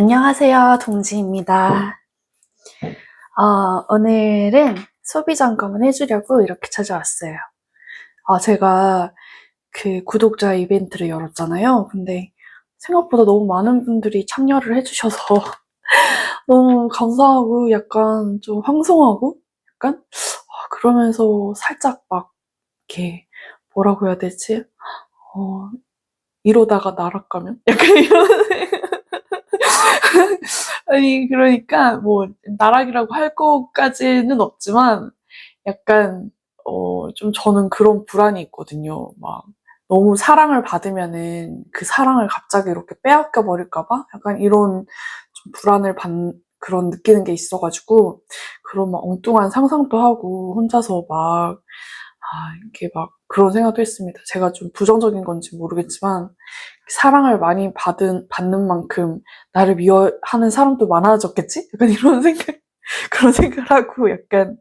안녕하세요, 동지입니다. 어, 오늘은 소비 점검을 해주려고 이렇게 찾아왔어요. 아, 제가 그 구독자 이벤트를 열었잖아요. 근데 생각보다 너무 많은 분들이 참여를 해주셔서 너무 감사하고 약간 좀 황송하고 약간 아, 그러면서 살짝 막 이렇게 뭐라고 해야 되지? 어, 이러다가 나락가면? 약간 이런 아니, 그러니까, 뭐, 나락이라고 할 것까지는 없지만, 약간, 어, 좀 저는 그런 불안이 있거든요. 막, 너무 사랑을 받으면은 그 사랑을 갑자기 이렇게 빼앗겨 버릴까봐? 약간 이런 좀 불안을 받, 그런 느끼는 게 있어가지고, 그런 막 엉뚱한 상상도 하고, 혼자서 막, 아, 이렇게 막 그런 생각도 했습니다. 제가 좀 부정적인 건지 모르겠지만, 사랑을 많이 받은, 받는 만큼 나를 미워하는 사람도 많아졌겠지? 약간 이런 생각, 그런 생각을 하고 약간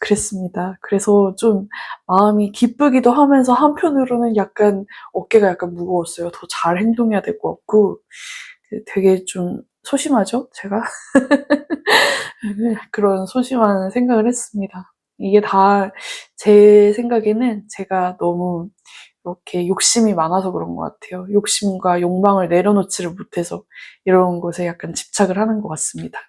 그랬습니다. 그래서 좀 마음이 기쁘기도 하면서 한편으로는 약간 어깨가 약간 무거웠어요. 더 잘 행동해야 될 것 같고 되게 좀 소심하죠? 제가? 그런 소심한 생각을 했습니다. 이게 다 제 생각에는 제가 너무 이렇게 욕심이 많아서 그런 것 같아요. 욕심과 욕망을 내려놓지를 못해서 이런 것에 약간 집착을 하는 것 같습니다.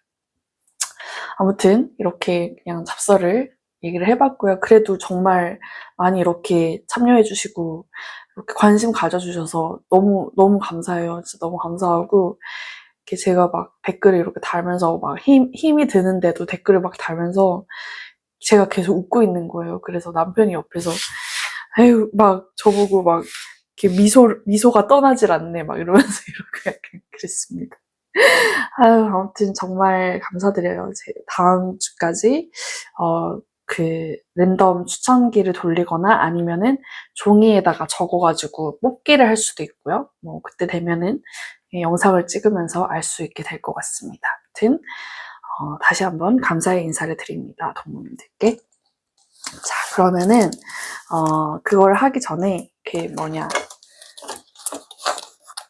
아무튼 이렇게 그냥 잡설을 얘기를 해봤고요. 그래도 정말 많이 이렇게 참여해주시고 이렇게 관심 가져주셔서 너무 너무 감사해요. 진짜 너무 감사하고 이렇게 제가 막 댓글을 이렇게 달면서 막 힘, 힘이 드는데도 댓글을 막 달면서 제가 계속 웃고 있는 거예요. 그래서 남편이 옆에서 에휴 막 저보고 막 이렇게 미소 미소가 떠나질 않네 막 이러면서 이렇게 약간 그랬습니다. 아유 아무튼 정말 감사드려요. 제 다음 주까지 어 그 랜덤 추천기를 돌리거나 아니면은 종이에다가 적어가지고 뽑기를 할 수도 있고요. 뭐 그때 되면은 영상을 찍으면서 알 수 있게 될 것 같습니다. 아무튼 어, 다시 한번 감사의 인사를 드립니다. 동무님들께. 자, 그러면은, 어, 그걸 하기 전에, 그 뭐냐,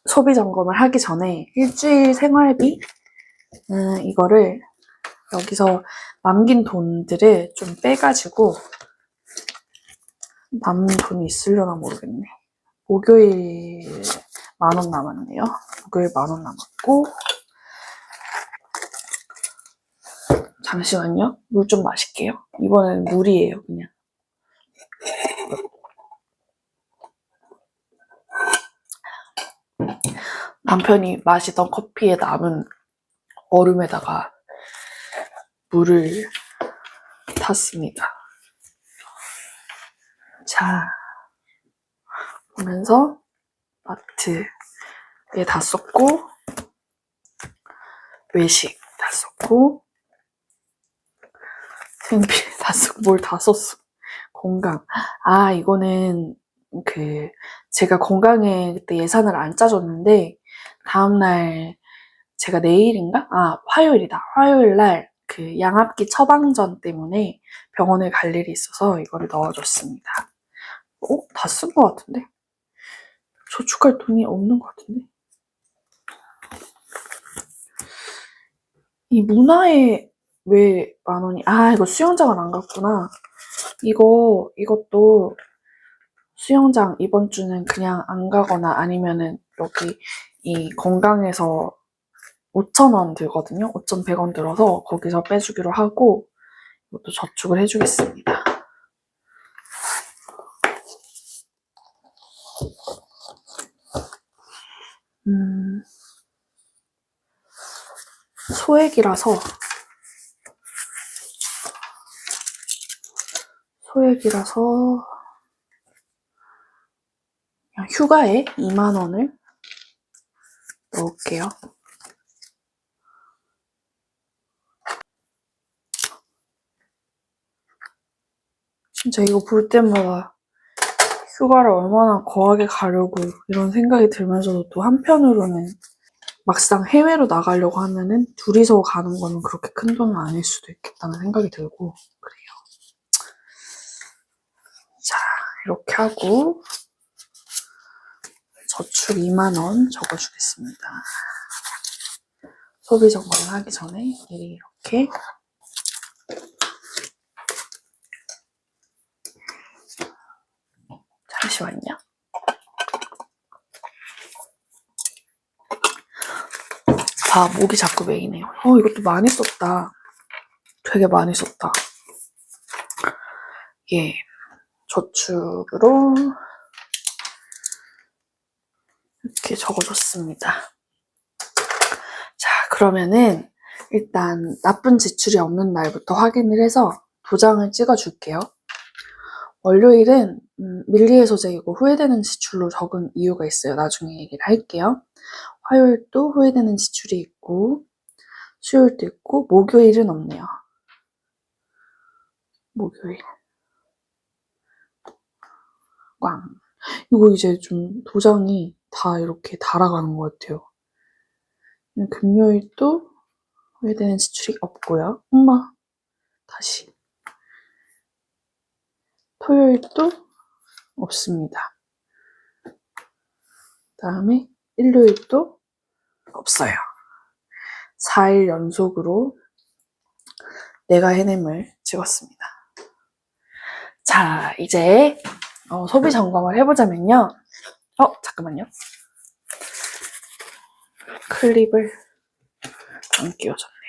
소비 점검을 하기 전에 일주일 생활비, 음, 이거를 여기서 남긴 돈들을 좀 빼가지고, 남는 돈이 있으려나 모르겠네. 목요일 만 원 남았네요. 목요일 만 원 남았고, 잠시만요. 물 좀 마실게요. 이번엔 물이에요, 그냥. 남편이 마시던 커피에 남은 얼음에다가 물을 탔습니다. 자, 보면서 마트에 다 썼고, 외식 다 썼고, 생필 다 쓰고 뭘 다 썼어. 건강. 아, 이거는 그 제가 건강에 그때 예산을 안 짜줬는데 다음날 제가 내일인가? 아, 화요일이다. 화요일 날 그 양압기 처방전 때문에 병원에 갈 일이 있어서 이거를 넣어줬습니다. 어? 다 쓴 것 같은데? 저축할 돈이 없는 것 같은데? 이 문화에 왜 만 원이, 아, 이거 수영장을 안 갔구나. 이거, 이것도 수영장 이번 주는 그냥 안 가거나 아니면은 여기 이 건강에서 5,000원 들거든요. 5,100원 들어서 거기서 빼주기로 하고 이것도 저축을 해주겠습니다. 음, 소액이라서 소액이라서 그냥 휴가에 2만 원을 넣을게요. 진짜 이거 볼 때마다 휴가를 얼마나 거하게 가려고 이런 생각이 들면서도 또 한편으로는 막상 해외로 나가려고 하면은 둘이서 가는 거는 그렇게 큰 돈은 아닐 수도 있겠다는 생각이 들고 그래요. 자, 이렇게 하고 저축 2만 원 적어주겠습니다. 소비 점검을 하기 전에 미리 이렇게 잠시만요. 아, 목이 자꾸 메이네요. 어, 이것도 많이 썼다. 되게 많이 썼다. 예. 저축으로 이렇게 적어줬습니다. 자, 그러면은 일단 나쁜 지출이 없는 날부터 확인을 해서 도장을 찍어줄게요. 월요일은 음, 밀리의 소재이고 후회되는 지출로 적은 이유가 있어요. 나중에 얘기를 할게요. 화요일도 후회되는 지출이 있고 수요일도 있고 목요일은 없네요. 목요일 꽝 이거 이제 좀 도장이 다 이렇게 달아가는 것 같아요. 금요일도 후회되는 지출이 없고요. 엄마 다시 토요일도 없습니다. 다음에 일요일도 없어요. 4일 연속으로 내가 해냄을 찍었습니다. 자, 이제 어, 소비 점검을 해보자면요. 어, 잠깐만요. 클립을 안 끼워졌네요.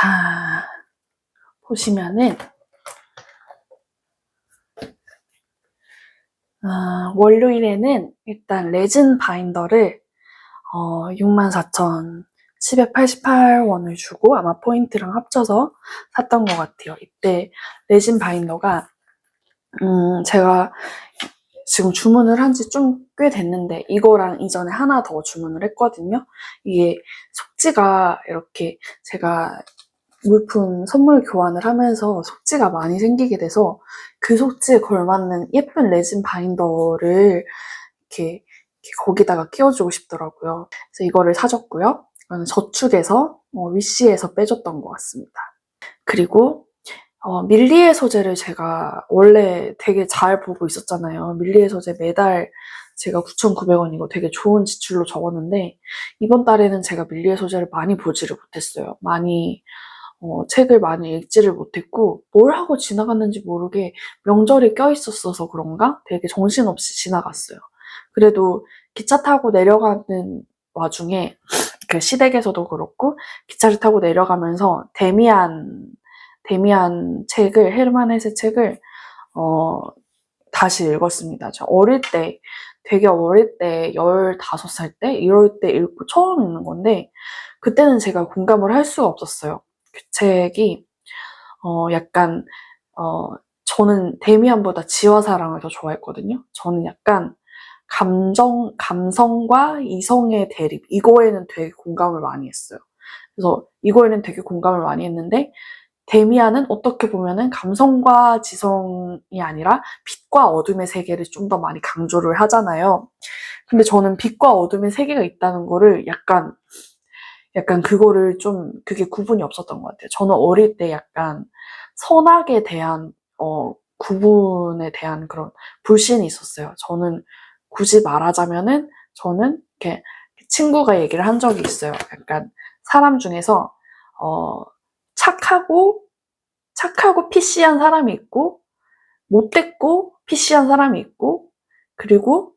자, 보시면은, 아, 월요일에는 일단 레진 바인더를 어, 64,788원을 주고 아마 포인트랑 합쳐서 샀던 것 같아요. 이때 레진 바인더가 음, 제가 지금 주문을 한 지 좀 꽤 됐는데 이거랑 이전에 하나 더 주문을 했거든요. 이게 속지가 이렇게 제가 물품 선물 교환을 하면서 속지가 많이 생기게 돼서 그 속지에 걸맞는 예쁜 레진 바인더를 이렇게, 이렇게 거기다가 끼워주고 싶더라고요. 그래서 이거를 사줬고요. 저축에서 어, 위시에서 빼줬던 것 같습니다. 그리고 어, 밀리의 소재를 제가 원래 되게 잘 보고 있었잖아요. 밀리의 소재 매달 제가 9,900원 이고 되게 좋은 지출로 적었는데 이번 달에는 제가 밀리의 소재를 많이 보지를 못했어요. 많이 어, 책을 많이 읽지를 못했고 뭘 하고 지나갔는지 모르게 명절이 껴있었어서 그런가 되게 정신없이 지나갔어요. 그래도 기차 타고 내려가는 와중에 그 시댁에서도 그렇고 기차를 타고 내려가면서 데미안 데미안 책을 헤르만 헤세 책을 어, 다시 읽었습니다. 저 어릴 때 되게 어릴 때 15살 때 이럴 때 읽고 처음 읽는 건데 그때는 제가 공감을 할 수가 없었어요. 그 책이 어 약간 어 저는 데미안보다 지화사랑을 더 좋아했거든요. 저는 약간 감정 감성과 이성의 대립 이거에는 되게 공감을 많이 했어요. 그래서 이거에는 되게 공감을 많이 했는데 데미안은 어떻게 보면은 감성과 지성이 아니라 빛과 어둠의 세계를 좀 더 많이 강조를 하잖아요. 근데 저는 빛과 어둠의 세계가 있다는 거를 약간 약간 그거를 좀 그게 구분이 없었던 것 같아요. 저는 어릴 때 약간 선악에 대한 어, 구분에 대한 그런 불신이 있었어요. 저는 굳이 말하자면은 저는 이렇게 친구가 얘기를 한 적이 있어요. 약간 사람 중에서 어, 착하고 착하고 피시한 사람이 있고 못됐고 피시한 사람이 있고 그리고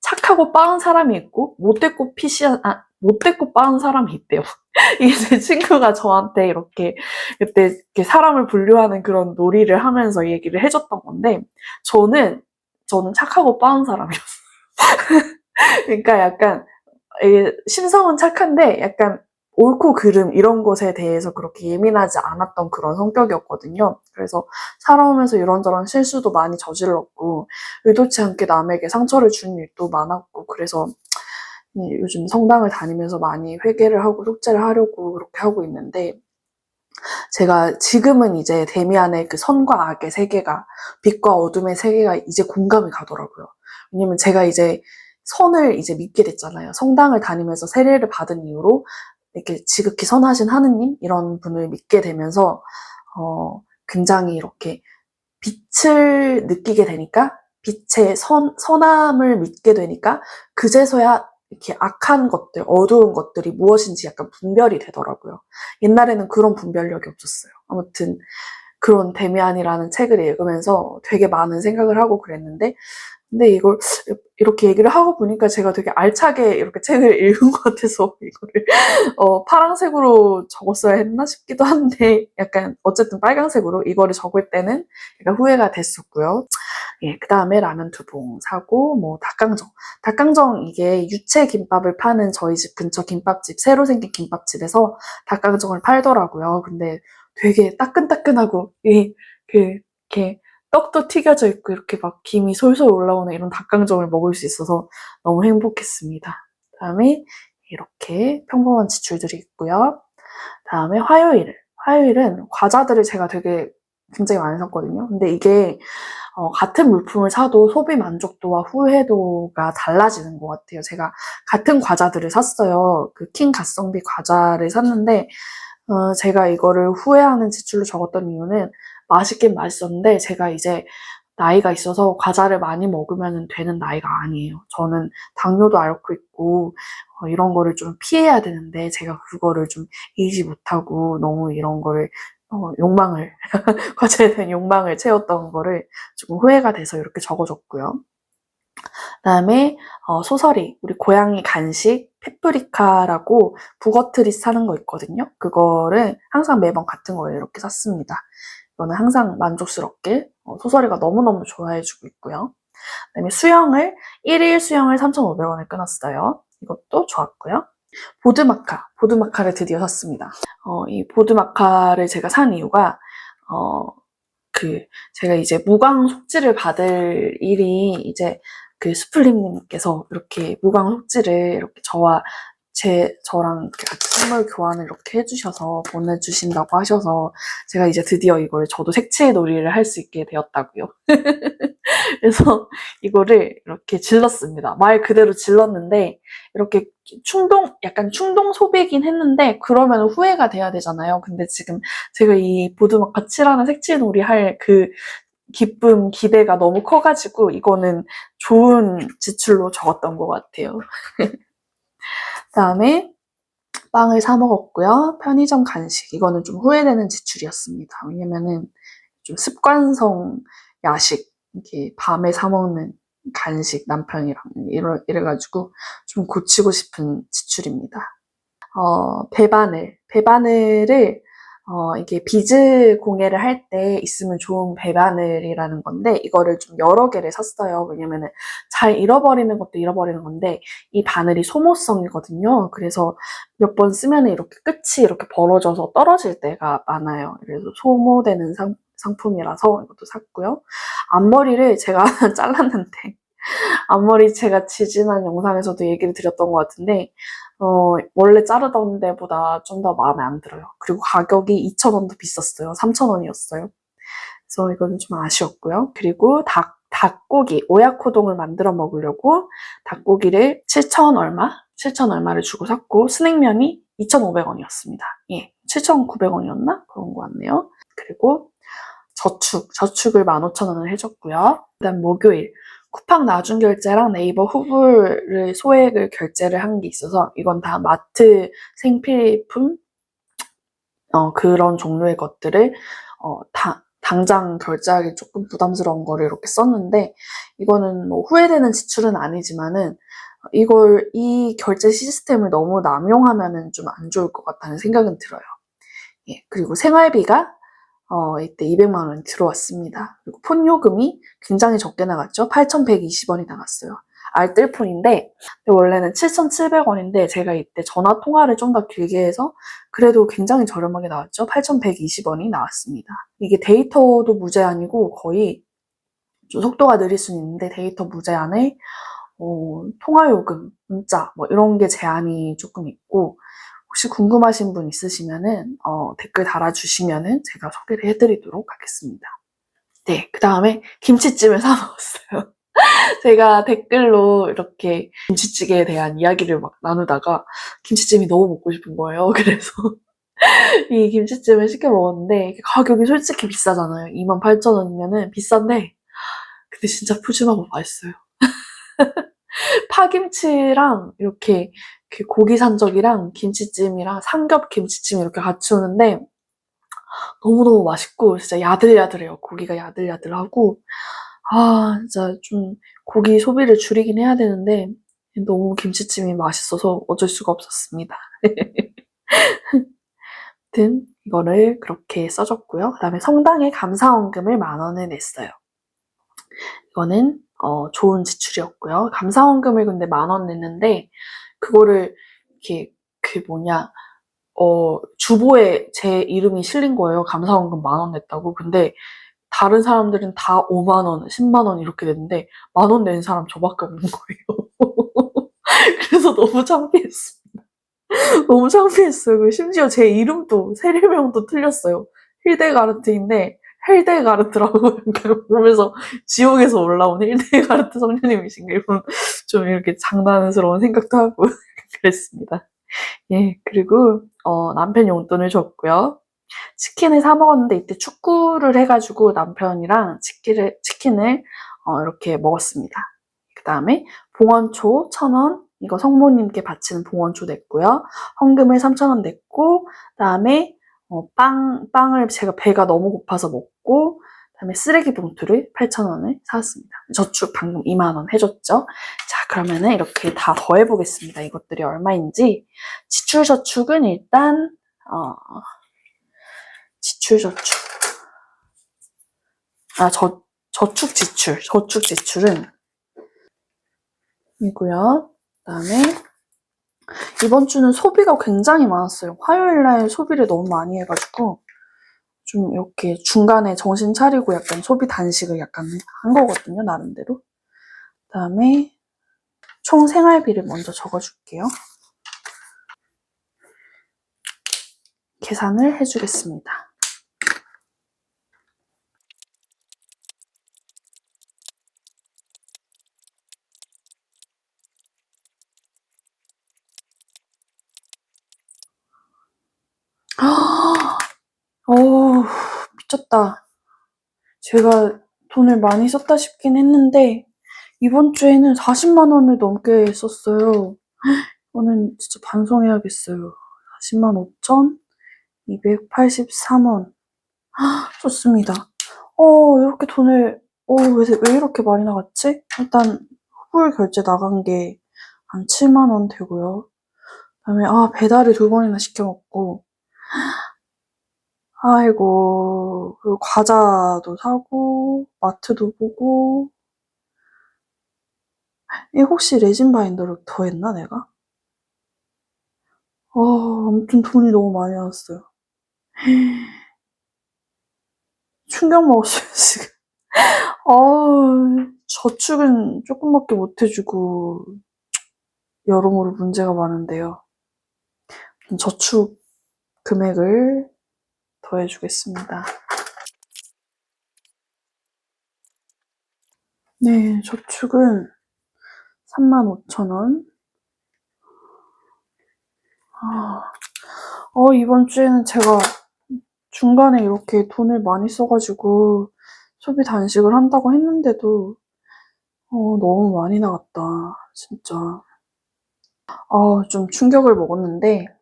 착하고 빠른 사람이 있고 못됐고 피시한 아 못됐고 빠른 사람이 있대요. 이게 제 친구가 저한테 이렇게 그때 이렇게 사람을 분류하는 그런 놀이를 하면서 얘기를 해줬던 건데 저는 저는 착하고 빠른 사람이었어요. 그러니까 약간 심성은 착한데 약간 옳고 그름 이런 것에 대해서 그렇게 예민하지 않았던 그런 성격이었거든요. 그래서 살아오면서 이런저런 실수도 많이 저질렀고 의도치 않게 남에게 상처를 준 일도 많았고 그래서 요즘 성당을 다니면서 많이 회개를 하고 속죄를 하려고 그렇게 하고 있는데 제가 지금은 이제 데미안의 그 선과 악의 세계가 빛과 어둠의 세계가 이제 공감이 가더라고요. 왜냐면 제가 이제 선을 이제 믿게 됐잖아요. 성당을 다니면서 세례를 받은 이후로 이렇게 지극히 선하신 하느님 이런 분을 믿게 되면서 어 굉장히 이렇게 빛을 느끼게 되니까 빛의 선, 선함을 믿게 되니까 그제서야 이렇게 악한 것들, 어두운 것들이 무엇인지 약간 분별이 되더라고요. 옛날에는 그런 분별력이 없었어요. 아무튼 그런 데미안이라는 책을 읽으면서 되게 많은 생각을 하고 그랬는데 근데 이걸 이렇게 얘기를 하고 보니까 제가 되게 알차게 이렇게 책을 읽은 것 같아서 이거를 어, 파란색으로 적었어야 했나 싶기도 한데 약간 어쨌든 빨간색으로 이거를 적을 때는 약간 후회가 됐었고요. 예, 그 다음에 라면 두 봉 사고 뭐 닭강정. 닭강정 이게 유채 김밥을 파는 저희 집 근처 김밥집 새로 생긴 김밥집에서 닭강정을 팔더라고요. 근데 되게 따끈따끈하고 이그 이렇게 떡도 튀겨져 있고 이렇게 막 김이 솔솔 올라오는 이런 닭강정을 먹을 수 있어서 너무 행복했습니다. 다음에 이렇게 평범한 지출들이 있고요. 다음에 화요일. 화요일은 과자들을 제가 되게 굉장히 많이 샀거든요. 근데 이게 어, 같은 물품을 사도 소비 만족도와 후회도가 달라지는 것 같아요. 제가 같은 과자들을 샀어요. 그 킹 가성비 과자를 샀는데 어, 제가 이거를 후회하는 지출로 적었던 이유는 맛있긴 맛있었는데 제가 이제 나이가 있어서 과자를 많이 먹으면 되는 나이가 아니에요. 저는 당뇨도 앓고 있고 어, 이런 거를 좀 피해야 되는데 제가 그거를 좀 이기지 못하고 너무 이런 거를 어, 욕망을 과자에 대한 욕망을 채웠던 거를 조금 후회가 돼서 이렇게 적어줬고요. 그 다음에 어, 소설이 우리 고양이 간식 페프리카라고 부거트리스 사는 거 있거든요. 그거를 항상 매번 같은 거를 이렇게 샀습니다. 이거는 항상 만족스럽게 어, 소설이가 너무너무 좋아해주고 있고요. 그다음에 수영을 1일 수영을 3,500원에 끊었어요. 이것도 좋았고요. 보드마카, 보드마카를 드디어 샀습니다. 어, 이 보드마카를 제가 산 이유가 어, 그 제가 이제 무광 속지를 받을 일이 이제 그 스플림님께서 이렇게 무광 속지를 이렇게 저와 제 저랑 선물 교환을 이렇게 해주셔서 보내주신다고 하셔서 제가 이제 드디어 이걸 저도 색칠 놀이를 할 수 있게 되었다고요. 그래서 이거를 이렇게 질렀습니다. 말 그대로 질렀는데 이렇게 충동 약간 충동 소비긴 했는데 그러면 후회가 돼야 되잖아요. 근데 지금 제가 이 보드마카 칠하는 색칠 놀이 할 그 기쁨 기대가 너무 커가지고 이거는 좋은 지출로 적었던 것 같아요. 그다음에 빵을 사 먹었고요. 편의점 간식 이거는 좀 후회되는 지출이었습니다. 왜냐면은 좀 습관성 야식 이렇게 밤에 사 먹는 간식 남편이랑 이래, 이래가지고 좀 고치고 싶은 지출입니다. 어, 배바늘 배바늘을 어, 이게 비즈 공예를 할 때 있으면 좋은 배바늘이라는 건데 이거를 좀 여러 개를 샀어요. 왜냐면은 잘 잃어버리는 것도 잃어버리는 건데 이 바늘이 소모성이거든요. 그래서 몇 번 쓰면 이렇게 끝이 이렇게 벌어져서 떨어질 때가 많아요. 그래서 소모되는 상, 상품이라서 이것도 샀고요. 앞머리를 제가 잘랐는데 앞머리 제가 지지난 영상에서도 얘기를 드렸던 것 같은데 어, 원래 자르던 데보다 좀 더 마음에 안 들어요. 그리고 가격이 2,000원도 비쌌어요. 3,000원이었어요. 그래서 이거는 좀 아쉬웠고요. 그리고 닭, 닭고기, 오야코동을 만들어 먹으려고 닭고기를 7,000 얼마? 7,000 얼마를 주고 샀고, 스낵면이 2,500원이었습니다. 예, 7,900원이었나? 그런 거 같네요. 그리고 저축, 저축을 15,000원을 해줬고요. 그 다음 목요일, 쿠팡 나중 결제랑 네이버 후불을 소액을 결제를 한 게 있어서 이건 다 마트 생필품 어, 그런 종류의 것들을 어, 다, 당장 결제하기 조금 부담스러운 거를 이렇게 썼는데 이거는 뭐 후회되는 지출은 아니지만은 이걸 이 결제 시스템을 너무 남용하면은 좀 안 좋을 것 같다는 생각은 들어요. 예, 그리고 생활비가 어, 이때 200만 원이 들어왔습니다. 그리고 폰 요금이 굉장히 적게 나갔죠. 8,120원이 나갔어요. 알뜰폰인데 원래는 7,700원인데 제가 이때 전화 통화를 좀 더 길게 해서 그래도 굉장히 저렴하게 나왔죠. 8,120원이 나왔습니다. 이게 데이터도 무제한이고 거의 좀 속도가 느릴 수는 있는데 데이터 무제한에 어, 통화 요금, 문자 뭐 이런 게 제한이 조금 있고 혹시 궁금하신 분 있으시면은 어, 댓글 달아주시면은 제가 소개를 해드리도록 하겠습니다. 네, 그 다음에 김치찜을 사 먹었어요. 제가 댓글로 이렇게 김치찌개에 대한 이야기를 막 나누다가 김치찜이 너무 먹고 싶은 거예요. 그래서 이 김치찜을 시켜 먹었는데 가격이 솔직히 비싸잖아요. 28,000원이면은 비싼데 근데 진짜 푸짐하고 맛있어요. 파김치랑 이렇게 그 고기 산적이랑 김치찜이랑 삼겹 김치찜 이렇게 같이 오는데 너무너무 맛있고 진짜 야들야들해요. 고기가 야들야들하고 아 진짜 좀 고기 소비를 줄이긴 해야 되는데 너무 김치찜이 맛있어서 어쩔 수가 없었습니다. 아무튼 이거를 그렇게 써줬고요. 그 다음에 성당에 감사원금을 만 원을 냈어요. 이거는 어, 좋은 지출이었고요. 감사원금을 근데 만 원 냈는데 그거를 이렇게 그 뭐냐 어, 주보에 제 이름이 실린 거예요. 감사원금 만 원 냈다고. 근데 다른 사람들은 다 5만 원, 10만 원 이렇게 냈는데 만 원 낸 사람 저밖에 없는 거예요. 그래서 너무 창피했습니다. 너무 창피했어요. 심지어 제 이름도 세례명도 틀렸어요. 힐데가르트인데 헬데가르트라고 보면서 지옥에서 올라온 힐데가르트 성녀님이신가 이런 좀 이렇게 장난스러운 생각도 하고 그랬습니다. 예, 그리고 어, 남편 용돈을 줬고요. 치킨을 사 먹었는데 이때 축구를 해가지고 남편이랑 치킨을, 치킨을 어, 이렇게 먹었습니다. 그 다음에 봉원초 1,000원 이거 성모님께 바치는 봉원초 냈고요. 헌금을 3,000원 냈고 그 다음에 어, 빵, 빵을 제가 배가 너무 고파서 먹고 그다음에 쓰레기 봉투를 8,000원을 사왔습니다. 저축 방금 2만 원 해줬죠. 자, 그러면은 이렇게 다 더해보겠습니다. 이것들이 얼마인지. 지출 저축은 일단 어, 지출 저축. 아, 저 저축 지출. 저축 지출은 이고요. 그다음에 이번 주는 소비가 굉장히 많았어요. 화요일 날 소비를 너무 많이 해가지고 좀 이렇게 중간에 정신 차리고 약간 소비 단식을 약간 한 거거든요, 나름대로. 그다음에 총 생활비를 먼저 적어줄게요. 계산을 해주겠습니다. 어우, 미쳤다. 제가 돈을 많이 썼다 싶긴 했는데, 이번 주에는 40만 원을 넘게 썼어요. 이거는 진짜 반성해야겠어요. 40만 5천 283원. 좋습니다. 어, 이렇게 돈을, 어, 왜, 왜 이렇게 많이 나갔지? 일단, 후불 결제 나간 게 한 7만 원 되고요. 그 다음에, 아, 배달을 두 번이나 시켜 먹고, 아이고, 그리고 과자도 사고, 마트도 보고. 이 혹시 레진 바인더를 더 했나, 내가? 어, 아무튼 돈이 너무 많이 나왔어요. 충격 먹었어요, 지금. 어, 저축은 조금밖에 못 해주고, 여러모로 문제가 많은데요. 저축 금액을 더해주겠습니다. 네, 저축은 35,000원. 아, 어, 이번 주에는 제가 중간에 이렇게 돈을 많이 써가지고 소비 단식을 한다고 했는데도 어, 너무 많이 나갔다. 진짜. 어, 좀 충격을 먹었는데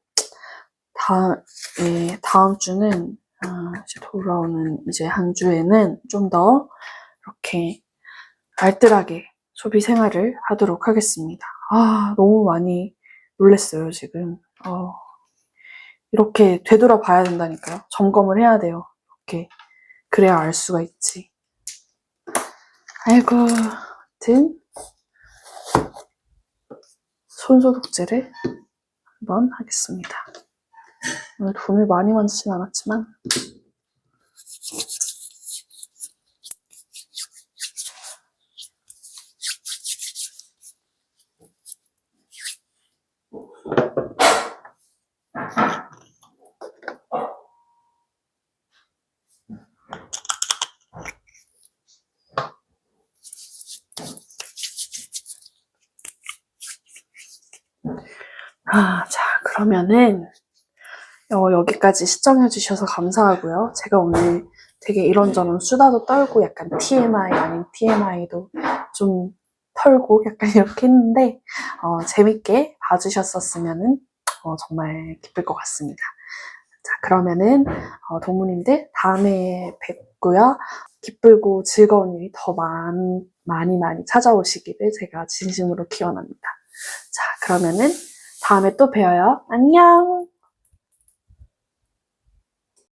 다, 예, 다음 주는 아, 이제 돌아오는 이제 한 주에는 좀 더 이렇게 알뜰하게 소비 생활을 하도록 하겠습니다. 아, 너무 많이 놀랬어요, 지금. 어, 이렇게 되돌아 봐야 된다니까요. 점검을 해야 돼요. 이렇게. 그래야 알 수가 있지. 아이고, 아무튼 손소독제를 한번 하겠습니다. 오늘 돈을 많이 만지진 않았지만. 아, 자, 그러면은 어, 여기까지 시청해주셔서 감사하고요. 제가 오늘 되게 이런저런 수다도 떨고 약간 TMI 아닌 TMI도 좀 털고 약간 이렇게 했는데, 어, 재밌게 봐주셨었으면은, 어, 정말 기쁠 것 같습니다. 자, 그러면은, 어, 동무님들 다음에 뵙고요. 기쁘고 즐거운 일이 더 많, 많이 많이 찾아오시기를 제가 진심으로 기원합니다. 자, 그러면은 다음에 또 봬요. 안녕!